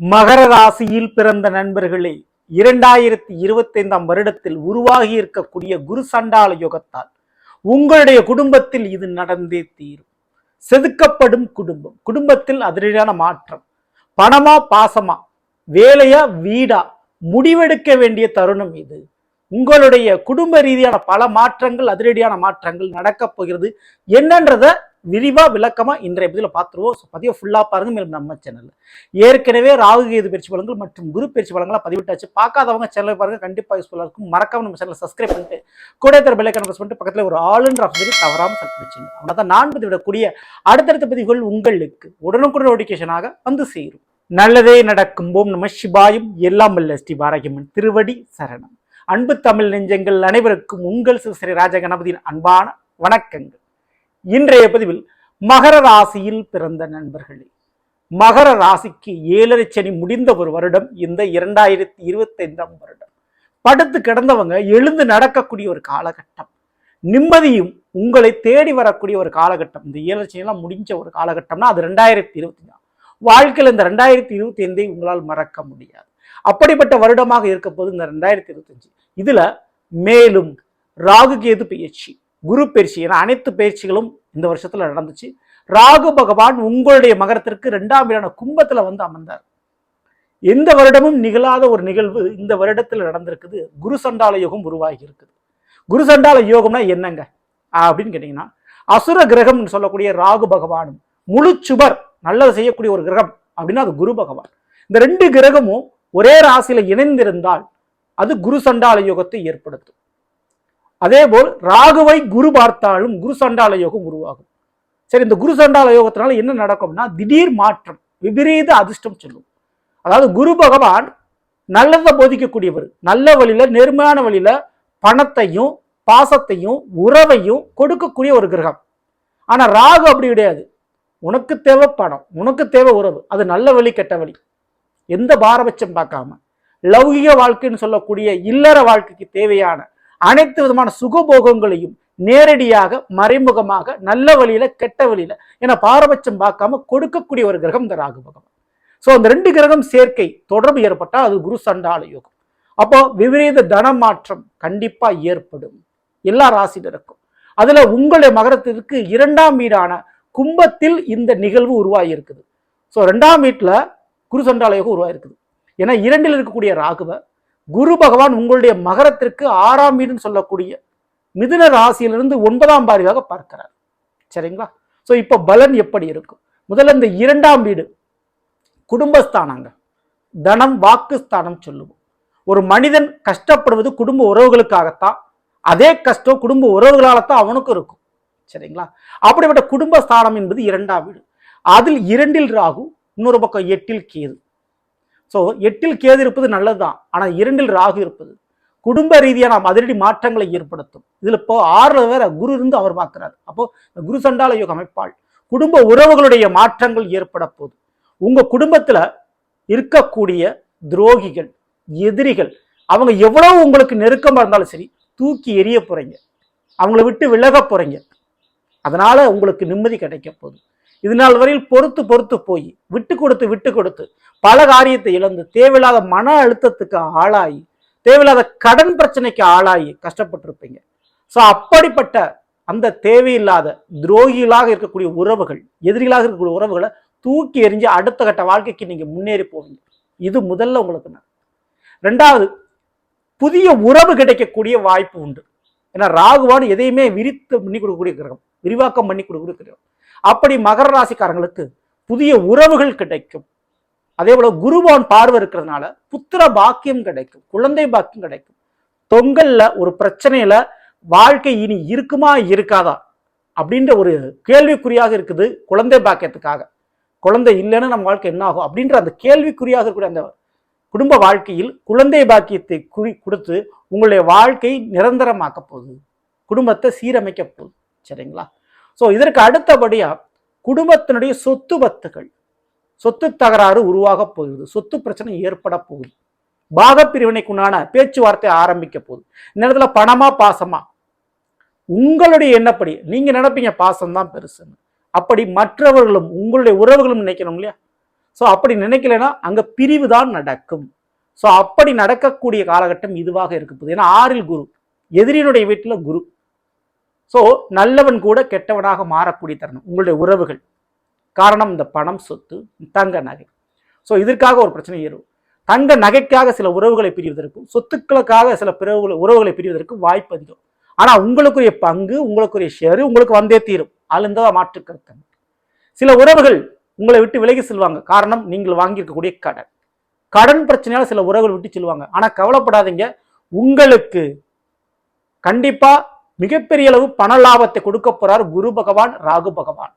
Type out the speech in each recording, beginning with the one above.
மகர ராசியில் பிறந்த நண்பர்களே இரண்டாயிரத்தி இருபத்தைந்தாம் வருடத்தில் உருவாகி இருக்கக்கூடிய குரு சண்டால யோகத்தால் உங்களுடைய குடும்பத்தில் இது நடந்தே தீரும். செதுக்கப்படும் குடும்பம் குடும்பத்தில் அதிரடியான மாற்றம். பணமா பாசமா வேலையா வீடா முடிவெடுக்க வேண்டிய தருணம் இது. உங்களுடைய குடும்ப ரீதியான பல மாற்றங்கள் அதிரடியான மாற்றங்கள் நடக்கப் போகிறது. என்னன்றத விரிவாக விளக்கமாக இன்றைய பதிவில் பார்த்துருவோம். ஸோ பதிவை ஃபுல்லாக பாருங்க. மேலும் நம்ம சேனலில் ஏற்கனவே ராகு கேது பயிற்சி பலன்கள் மற்றும் குரு பயிற்சி பலங்களாக பதிவிட்டாச்சு. பார்க்காதவங்க சேனலை பாருங்கள் கண்டிப்பாக யூஸ்ஃபுல்லாக இருக்கும். மறக்காம நம்ம சேனலை சப்ஸ்கிரைப் பண்ணிட்டு கூட தர பெல்லைக்கான ப்ரெஸ் பண்ணிட்டு பக்கத்தில் ஒரு ஆளுன்ற ஆப்ஷன் தவறாம செலக்ட் வச்சுங்க தான் நான் பதிவிடக்கூடிய அடுத்தடுத்த பதிவுகள் உங்களுக்கு உடனுக்குடன் நோட்டிஃபிகேஷனாக வந்து சேரும். நல்லதே நடக்கும். போம் நம சிவாயும். எல்லாம் வல்ல ஸ்ரீ பாரகியம்மன் திருவடி சரணம். அன்பு தமிழ் நெஞ்சங்கள் அனைவருக்கும் உங்கள் சிவஸ்ரீ ராஜ கணபதியின் அன்பான வணக்கங்கள். இன்றைய பதிவில் மகர ராசியில் பிறந்த நண்பர்களே. மகர ராசிக்கு ஏழரை சனி முடிந்த ஒரு வருடம் இந்த இரண்டாயிரத்தி இருபத்தைந்தாம் வருடம். படுத்து கிடந்தவங்க எழுந்து நடக்கக்கூடிய ஒரு காலகட்டம். நிம்மதியும் உங்களை தேடி வரக்கூடிய ஒரு காலகட்டம். இந்த ஏழரைச்சனிலாம் முடிஞ்ச ஒரு காலகட்டம்னா அது ரெண்டாயிரத்தி இருபத்தி தான் வாழ்க்கையில் இந்த ரெண்டாயிரத்தி இருபத்தி ஐந்தை உங்களால் மறக்க முடியாது. அப்படிப்பட்ட வருடமாக இருக்க போது இந்த ரெண்டாயிரத்தி இருபத்தஞ்சு இதுல மேலும் ராகு கேது பயிற்சி குரு பயிற்சி என அனைத்து பயிற்சிகளும் இந்த வருஷத்தில் நடந்துச்சு. ராகு பகவான் உங்களுடைய மகரத்திற்கு ரெண்டாம் வீடான கும்பத்தில் வந்து அமர்ந்தார். எந்த வருடமும் நிகழாத ஒரு நிகழ்வு இந்த வருடத்தில் நடந்திருக்குது. குரு சண்டால யோகம் உருவாகி இருக்குது. குரு சண்டால யோகம்னா என்னங்க? அப்படின்னு கேட்டிங்கன்னா அசுர கிரகம்னு சொல்லக்கூடிய ராகு பகவானும் முழு சுவர் நல்லது செய்யக்கூடிய ஒரு கிரகம் அப்படின்னா அது குரு பகவான். இந்த ரெண்டு கிரகமும் ஒரே ராசியில் இணைந்திருந்தால் அது குரு சண்டால யோகத்தை ஏற்படுத்தும். அதேபோல் ராகுவை குரு பார்த்தாலும் குரு சண்டால யோகம் உருவாகும். சரி இந்த குரு சண்டால யோகத்தினால என்ன நடக்கும்னா திடீர் மாற்றம் விபரீத அதிர்ஷ்டம் சொல்லும். அதாவது குரு பகவான் நல்லதை போதிக்கக்கூடியவர். நல்ல வழியில நேர்மையான வழியில பணத்தையும் பாசத்தையும் உறவையும் கொடுக்கக்கூடிய ஒரு கிரகம். ஆனால் ராகு அப்படி கிடையாது. உனக்கு தேவை பணம் உனக்கு தேவை உறவு. அது நல்ல வழி கெட்ட வழி. எந்த பாரபட்சம் பார்க்காம. லௌகிக வாழ்க்கைன்னு சொல்லக்கூடிய இல்லற வாழ்க்கைக்கு தேவையான அனைத்து விதமான சுகபோகங்களையும் நேரடியாக மறைமுகமாக நல்ல வழியில கெட்ட வழியில என பாரபட்சம் பார்க்காம கொடுக்கக்கூடிய ஒரு கிரகம் இந்த ராகு பகவான். ஸோ அந்த ரெண்டு கிரகம் சேர்க்கை தொடர்பு ஏற்பட்டால் அது குரு சண்டால யோகம். அப்போ விபரீத தன மாற்றம் கண்டிப்பா ஏற்படும். எல்லா ராசினருக்கும் அதுல உங்களுடைய மகரத்திற்கு இரண்டாம் வீடான கும்பத்தில் இந்த நிகழ்வு உருவாகி இருக்குது ஸோ ரெண்டாம் வீட்டில் குரு சண்டால யோகம் உருவாயிருக்குது ஏன்னா இரண்டில் இருக்கக்கூடிய ராகுவ குரு பகவான் உங்களுடைய மகரத்திற்கு ஆறாம் வீடுன்னு சொல்லக்கூடிய மிதுன ராசியிலிருந்து ஒன்பதாம் பாரியாக பார்க்கிறார். சரிங்களா? ஸோ இப்போ பலன் எப்படி இருக்கும் முதல்ல இந்த இரண்டாம் வீடு குடும்பஸ்தானங்க. தனம் வாக்குஸ்தானம் சொல்லுவோம். ஒரு மனிதன் கஷ்டப்படுவது குடும்ப உறவுகளுக்காகத்தான். அதே கஷ்டம் குடும்ப உறவுகளால் தான் அவனுக்கும் இருக்கும். சரிங்களா? அப்படிப்பட்ட குடும்பஸ்தானம் என்பது இரண்டாம் வீடு. அதில் இரண்டில் ராகு இன்னொரு பக்கம் எட்டில் கேது. ஸோ எட்டில் கேது இருப்பது நல்லதுதான். ஆனால் இரண்டில் ராகு இருப்பது. குடும்ப ரீதியாக நாம் அதிரடி மாற்றங்களை ஏற்படுத்தும். இதில் இப்போ ஆறுல வேற குரு இருந்து அவர் பார்க்கிறார். அப்போ குரு சண்டால யோக அமைப்பால் குடும்ப உறவுகளுடைய மாற்றங்கள் ஏற்பட போகுது உங்க குடும்பத்துல இருக்கக்கூடிய துரோகிகள் எதிரிகள் அவங்க எவ்வளவு உங்களுக்கு நெருக்கமாக இருந்தாலும் சரி தூக்கி எரிய போறீங்க. அவங்கள விட்டு விலக போறீங்க. அதனால உங்களுக்கு நிம்மதி கிடைக்க போகுது. இது நாள் வரையில் பொறுத்து பொறுத்து போய் விட்டு கொடுத்து விட்டு கொடுத்து பல காரியத்தை இழந்து தேவையில்லாத மன அழுத்தத்துக்கு ஆளாகி தேவையில்லாத கடன் பிரச்சனைக்கு ஆளாகி கஷ்டப்பட்டிருப்பீங்க. ஸோ அப்படிப்பட்ட அந்த தேவையில்லாத துரோகிகளாக இருக்கக்கூடிய உறவுகள் எதிரிகளாக இருக்கக்கூடிய உறவுகளை தூக்கி எறிஞ்சு அடுத்த கட்ட வாழ்க்கைக்கு நீங்க முன்னேறி போவீங்க. இது முதல்ல உங்களுக்கு நான் ரெண்டாவது புதிய உறவு கிடைக்கக்கூடிய வாய்ப்பு உண்டு. ஏன்னா ராகுவான் எதையுமே விரித்து பண்ணி கொடுக்கக்கூடிய கிரகம் விரிவாக்கம் பண்ணி கொடுக்கக்கூடிய கிரகம். அப்படி மகர ராசிக்காரங்களுக்கு புதிய உறவுகள் கிடைக்கும். அதே போல குருவான் பார்வை இருக்கிறதுனால புத்திர பாக்கியம் கிடைக்கும் குழந்தை பாக்கியம் கிடைக்கும். தொங்கல்ல ஒரு பிரச்சனையில வாழ்க்கை இனி இருக்குமா இருக்காதா அப்படின்ற ஒரு கேள்விக்குறியாக இருக்குது குழந்தை பாக்கியத்துக்காக. குழந்தை இல்லைன்னா நம்ம வாழ்க்கை என்ன ஆகும் அப்படின்ற அந்த கேள்விக்குறியாக இருக்கக்கூடிய அந்த குடும்ப வாழ்க்கையில் குழந்தை பாக்கியத்தை குறி கொடுத்து உங்களுடைய வாழ்க்கை நிரந்தரமாக்க போகுது. குடும்பத்தை சீரமைக்க போகுது. சரிங்களா? ஸோ இதற்கு அடுத்தபடியா குடும்பத்தினுடைய சொத்து பத்துகள். சொத்து தகராறு உருவாக போகுது. சொத்து பிரச்சனை ஏற்பட போகுது. பாகப்பிரிவினைக்குண்டான பேச்சுவார்த்தை ஆரம்பிக்க போகுது. இந்த நேரத்தில் பணமா பாசமா? உங்களுடைய எண்ணப்படி நீங்க நினைப்பீங்க பாசம்தான் பெருசுன்னு. அப்படி மற்றவர்களும் உங்களுடைய உறவுகளும் நினைக்கணும் இல்லையா? ஸோ அப்படி நினைக்கலைன்னா அங்கே பிரிவு தான் நடக்கும். ஸோ அப்படி நடக்கக்கூடிய காலகட்டம் இதுவாக இருக்க போகுது. ஏன்னா ஆறில் குரு. எதிரியினுடைய வீட்டில் குரு. ஸோ நல்லவன் கூட கெட்டவனாக மாறக்கூடிய தருணம் உங்களுடைய உறவுகள். காரணம் இந்த பணம் சொத்து தங்க நகை. ஸோ இதற்காக ஒரு பிரச்சனை ஏறும் தங்க நகைக்காக சில உறவுகளை பிரிவதற்கும் சொத்துக்களுக்காக சில பிறவுகளை உறவுகளை பிரிவதற்கும் வாய்ப்பு அதிகம். ஆனால் உங்களுக்குரிய பங்கு உங்களுக்குரிய ஷேரு உங்களுக்கு வந்தே தீரும். அழுந்ததாக மாற்று கருத்து சில உறவுகள் உங்களை விட்டு விலகி செல்வாங்க. காரணம் நீங்கள் வாங்கியிருக்கக்கூடிய கடன். கடன் பிரச்சனையால் சில உறவுகள் விட்டு செல்வாங்க. ஆனால் கவலைப்படாதீங்க. உங்களுக்கு கண்டிப்பாக மிகப்பெரிய அளவு பண லாபத்தை கொடுக்க போறார் குரு பகவான் ராகு பகவான்.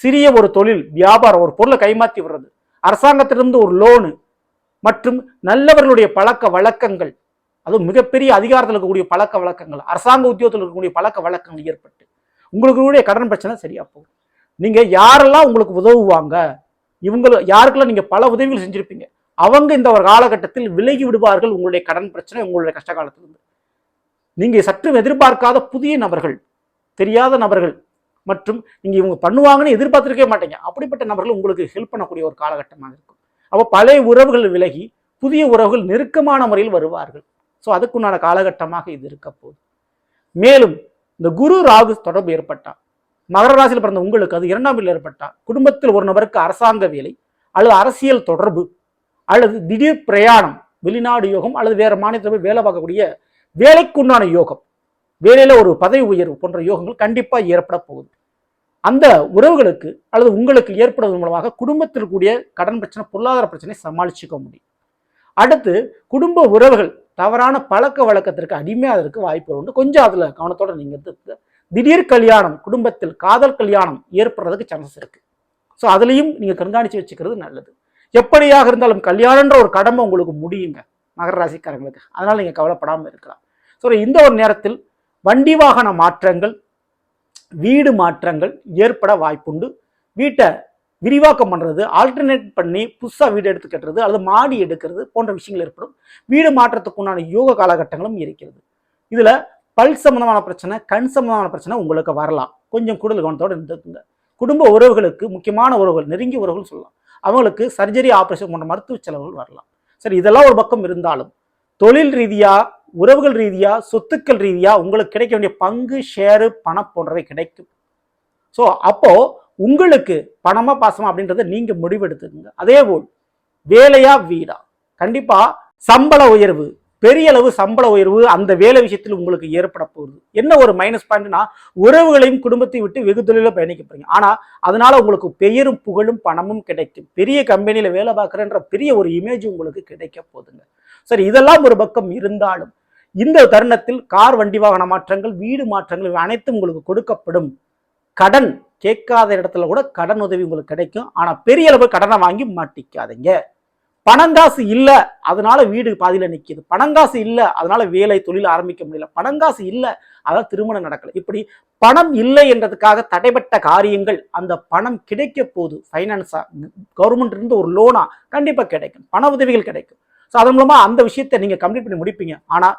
சிறிய ஒரு தொழில் வியாபாரம் ஒரு பொருளை கைமாத்தி விடுறது. அரசாங்கத்திலிருந்து ஒரு லோனு மற்றும் நல்லவர்களுடைய பழக்க வழக்கங்கள் அதுவும் மிகப்பெரிய அதிகாரத்தில் இருக்கக்கூடிய பழக்க வழக்கங்கள் அரசாங்க உத்தியோகத்தில் இருக்கக்கூடிய பழக்க வழக்கங்கள் ஏற்பட்டு உங்களுக்கு கடன் பிரச்சனை சரியா போகும். நீங்க யாரெல்லாம் உங்களுக்கு உதவுவாங்க இவங்க யாருக்கெல்லாம் நீங்க பல உதவிகள் செஞ்சிருப்பீங்க அவங்க இந்த ஒரு காலகட்டத்தில் விலகி விடுவார்கள் உங்களுடைய கடன் பிரச்சனை உங்களுடைய கஷ்ட காலத்திலிருந்து நீங்கள் சற்றும் எதிர்பார்க்காத புதிய நபர்கள் தெரியாத நபர்கள் மற்றும் நீங்கள் இவங்க பண்ணுவாங்கன்னு எதிர்பார்த்துருக்கே மாட்டீங்க. அப்படிப்பட்ட நபர்கள் உங்களுக்கு ஹெல்ப் பண்ணக்கூடிய ஒரு காலகட்டமாக இருக்கும். அப்போ பழைய உறவுகள் விலகி புதிய உறவுகள் நெருக்கமான முறையில் வருவார்கள். ஸோ அதுக்குண்டான காலகட்டமாக இது இருக்க போகுது. மேலும் இந்த குரு ராகு தொடர்பு ஏற்பட்டா மகர ராசியில் பிறந்த உங்களுக்கு அது இரண்டாம் வீட்டில் ஏற்பட்டா குடும்பத்தில் ஒரு நபருக்கு அரசாங்க வேலை அல்லது அரசியல் தொடர்பு அல்லது திடீர் பிரயாணம் வெளிநாடு யோகம் அல்லது வேறு மாநிலத்தில் போய் வேலை பார்க்கக்கூடிய வேலைக்குண்டான யோகம். வேலையில ஒரு பதவி உயர்வு போன்ற யோகங்கள் கண்டிப்பாக ஏற்பட போகுது. அந்த உறவுகளுக்கு அல்லது உங்களுக்கு ஏற்படுவதன் மூலமாக குடும்பத்தில் கூடிய கடன் பிரச்சனை பொருளாதார பிரச்சனை சமாளிச்சுக்க முடியும். அடுத்து குடும்ப உறவுகள் தவறான பழக்க வழக்கத்திற்கு அடிமையாதற்கு வாய்ப்பு உண்டு. கொஞ்சம் அதில் கவனத்தோட நீங்கள் திடீர் கல்யாணம் குடும்பத்தில் காதல் கல்யாணம் ஏற்படுறதுக்கு சான்சஸ் இருக்குது ஸோ அதுலேயும் நீங்கள் கண்காணித்து வச்சுக்கிறது நல்லது. எப்படியாக இருந்தாலும் கல்யாணன்ற ஒரு கடமை உங்களுக்கு முடியுங்க. மகர ராசிக்காரங்களுக்கு. அதனால் நீங்கள் கவலைப்படாமல் இருக்கலாம். ஸோ இந்த ஒரு நேரத்தில் வண்டி வாகன மாற்றங்கள் வீடு மாற்றங்கள் ஏற்பட வாய்ப்புண்டு. வீட்டை விரிவாக்கம் பண்ணுறது ஆல்டர்னேட் பண்ணி புதுசாக வீடு எடுத்து கட்டுறது அல்லது மாடி எடுக்கிறது போன்ற விஷயங்கள் ஏற்படும். வீடு மாற்றத்துக்கு உண்டான யோக காலகட்டங்களும் இருக்கிறது. இதில் பல் சம்மந்தமான பிரச்சனை கண் சம்மந்தமான பிரச்சனை உங்களுக்கு வரலாம். கொஞ்சம் கூடுதல் கவனத்தோடு இருந்துக்குங்க. குடும்ப உறவுகளுக்கு முக்கியமான உறவுகள் நெருங்கிய உறவுகள் சொல்லலாம். அவங்களுக்கு சர்ஜரி ஆப்ரேஷன் போன்ற மருத்துவ செலவுகள் வரலாம். சரி இதெல்லாம் ஒரு பக்கம் இருந்தாலும் தொழில் ரீதியாக உறவுகள் ரீதியாக சொத்துக்கள் ரீதியாக உங்களுக்கு கிடைக்க வேண்டிய பங்கு ஷேரு பணம் போன்றவை கிடைக்கும். ஸோ அப்போது உங்களுக்கு பணமா பாசமா அப்படின்றத நீங்கள் முடிவெடுத்துக்கோங்க. அதே போல் வேலையா வீடா. கண்டிப்பாக சம்பள உயர்வு பெரிய அளவு சம்பள உயர்வு அந்த வேலை விஷயத்தில் உங்களுக்கு ஏற்பட போகுது. என்ன ஒரு மைனஸ் பாயிண்ட்னா உறவுகளையும் குடும்பத்தை விட்டு வெகு தொழிலில் பயணிக்க போறீங்க. ஆனால் அதனால உங்களுக்கு பெயரும் புகழும் பணமும் கிடைக்கும். பெரிய கம்பெனியில் வேலை பார்க்குறேன்ற பெரிய ஒரு இமேஜ் உங்களுக்கு கிடைக்க போகுதுங்க. சரி இதெல்லாம் ஒரு பக்கம் இருந்தாலும் இந்த தருணத்தில் கார் வண்டி வாகன மாற்றங்கள் வீடு மாற்றங்கள் இவை அனைத்தும் உங்களுக்கு கொடுக்கப்படும். கடன் கேட்காத இடத்துல கூட கடன் உதவி உங்களுக்கு கிடைக்கும். ஆனால் பெரிய அளவு கடனை வாங்கி மாட்டிக்காதீங்க. பணங்காசு இல்லை அதனால வீடு பாதியில் நிற்கிது பணங்காசு இல்லை அதனால வேலை தொழில் ஆரம்பிக்க முடியல. பணங்காசு இல்லை அதான் திருமணம் நடக்கலை. இப்படி பணம் இல்லை என்றதுக்காக தடைப்பட்ட காரியங்கள் அந்த பணம் கிடைக்க போது ஃபைனான்ஸா கவர்மெண்ட் இருந்து ஒரு லோனா கண்டிப்பாக கிடைக்கும். பண உதவிகள் கிடைக்கும். ஸோ அதன் மூலமாக அந்த விஷயத்தை நீங்கள் கம்ப்ளீட் பண்ணி முடிப்பீங்க. ஆனால்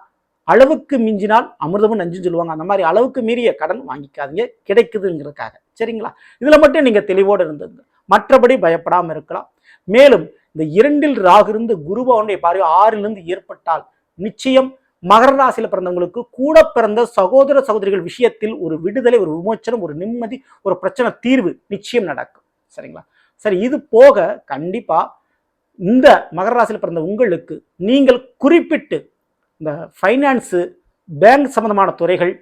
அளவுக்கு மிஞ்சினால் அமிர்தமும் நஞ்சுன்னு சொல்லுவாங்க. அந்த மாதிரி அளவுக்கு மீறிய கடன் வாங்கிக்காதீங்க. கிடைக்குதுங்கிறதுக்காக. சரிங்களா? இதில் மட்டும் நீங்கள் தெளிவோடு இருந்துங்க. மற்றபடி பயப்படாமல் இருக்கலாம். மேலும் இந்த இரண்டில் ராகு இருந்து குருபவனுடைய பார்வை ஆறிலிருந்து ஏற்பட்டால் நிச்சயம் மகர ராசியில பிறந்தவங்களுக்கு கூட பிறந்த சகோதர சகோதரிகள் விஷயத்தில் ஒரு விடுதலை ஒரு விமோச்சனம் ஒரு நிம்மதி ஒரு பிரச்சனை தீர்வு நிச்சயம் நடக்கும். சரிங்களா? சரி இது போக கண்டிப்பா இந்த மகர ராசியில் பிறந்த உங்களுக்கு நீங்கள் குறிப்பிட்டு இந்த ஃபைனான்ஸு பேங்க் சம்பந்தமான துறைகள்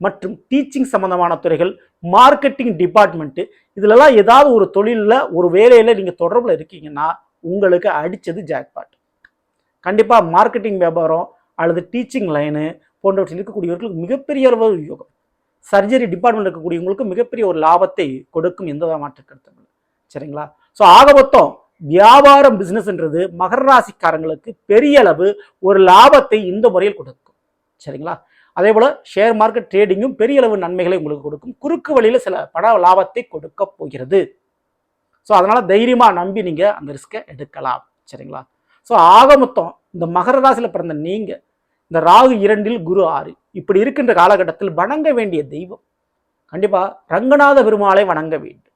மற்றும் டீச்சிங் சம்பந்தமான துறைகள் மார்க்கெட்டிங் டிபார்ட்மெண்ட்டு இதுலலாம் ஏதாவது ஒரு தொழிலில் ஒரு வேலையில் நீங்கள் தொடர்பில் இருக்கீங்கன்னா உங்களுக்கு அடித்தது ஜாக்பாட் கண்டிப்பாக மார்க்கெட்டிங் வியாபாரம் அல்லது டீச்சிங் லைனு போன்றவற்றில் இருக்கக்கூடியவர்களுக்கு மிகப்பெரிய அளவு யோகம் சர்ஜரி டிபார்ட்மெண்ட் இருக்கக்கூடியவங்களுக்கு மிகப்பெரிய ஒரு லாபத்தை கொடுக்கும் எந்த மாற்று கருத்து சரிங்களா? ஸோ ஆக மொத்தம் வியாபாரம் பிஸ்னஸ்ன்றது மகர ராசிக்காரங்களுக்கு பெரிய அளவு ஒரு லாபத்தை இந்த முறையில் கொடுக்கும். சரிங்களா? அதே போல் ஷேர் மார்க்கெட் ட்ரேடிங்கும் பெரிய அளவு நன்மைகளை உங்களுக்கு கொடுக்கும். குறுக்கு வழியில் சில பண லாபத்தை கொடுக்க போகிறது. ஸோ அதனால் தைரியமாக நம்பி நீங்கள் அந்த ரிஸ்க்கை எடுக்கலாம். சரிங்களா? ஸோ ஆக மொத்தம் இந்த மகர ராசியில் பிறந்த நீங்கள் இந்த ராகு இரண்டில் குரு ஆறு இப்படி இருக்கின்ற காலகட்டத்தில் வணங்க வேண்டிய தெய்வம். கண்டிப்பாக ரங்கநாத பெருமாளை வணங்க வேண்டும்.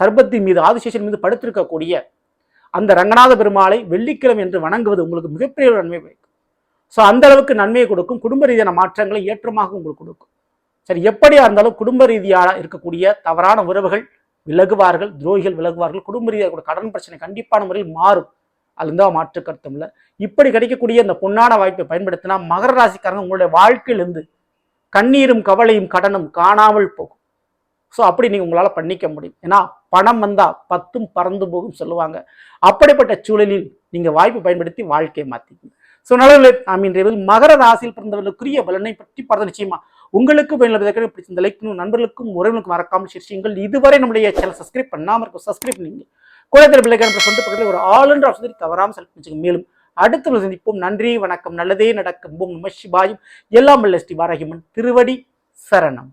சர்பத்தின் மீது ஆதிசேஷன் மீது படுத்திருக்கக்கூடிய அந்த ரங்கநாத பெருமாளை வெள்ளிக்கிழமை என்று வணங்குவது உங்களுக்கு மிகப்பெரிய ஒரு நன்மை வைக்கும் ஸோ அந்த அளவுக்கு நன்மையை கொடுக்கும். குடும்ப ரீதியான மாற்றங்களை ஏற்றமாக உங்களுக்கு கொடுக்கும். சரி எப்படியா இருந்தாலும் குடும்ப ரீதியாக இருக்கக்கூடிய தவறான உறவுகள் விலகுவார்கள் துரோகிகள் விலகுவார்கள் குடும்ப ரீதியாக கூட கடன் பிரச்சனை கண்டிப்பான முறையில் மாறும். அதுல மாற்று கருத்தும் இல்லை இப்படி கிடைக்கக்கூடிய இந்த பொன்னான வாய்ப்பை பயன்படுத்தினா மகர ராசிக்காரங்க உங்களுடைய வாழ்க்கையிலிருந்து கண்ணீரும் கவலையும் கடனும் காணாமல் போகும். ஸோ அப்படி நீங்கள் உங்களால் பண்ணிக்க முடியும். ஏன்னா பணம் வந்தால் பத்தும் பறந்து போகும் சொல்லுவாங்க. அப்படிப்பட்ட சூழலில் நீங்கள் வாய்ப்பு பயன்படுத்தி வாழ்க்கையை மாற்றிக்கணும் ஸோ நல்லவர்களே நாம் இன்றைய மகர ராசியில் பிறந்தவர்களுக்குரிய பலனை பற்றி பார்த்த நிச்சயமா உங்களுக்கு பயனுள்ள பிடிச்சிருந்த லைக் நண்பர்களுக்கும் உறவுகளுக்கும் மறக்காமல் சிரிச்சிங்கள் இதுவரை நம்முடைய சேனல் சப்ஸ்கிரைப் பண்ணாமல் இருக்கும் சப்ஸ்கிரைப் பண்ணீங்க. குழந்தை பிள்ளைக்கான சொந்த பக்கத்தில் ஒரு ஆளுன்ற ஆப்ஷன் தவறாமல் செலக்ட் பண்ணிச்சுங்க மேலும் அடுத்த சந்திப்போம். நன்றி வணக்கம் நல்லதே நடக்கும். ஓம் நம சிவாயும். எல்லாம் வல்ல ஸ்ரீ வாராகிமன் திருவடி சரணம்.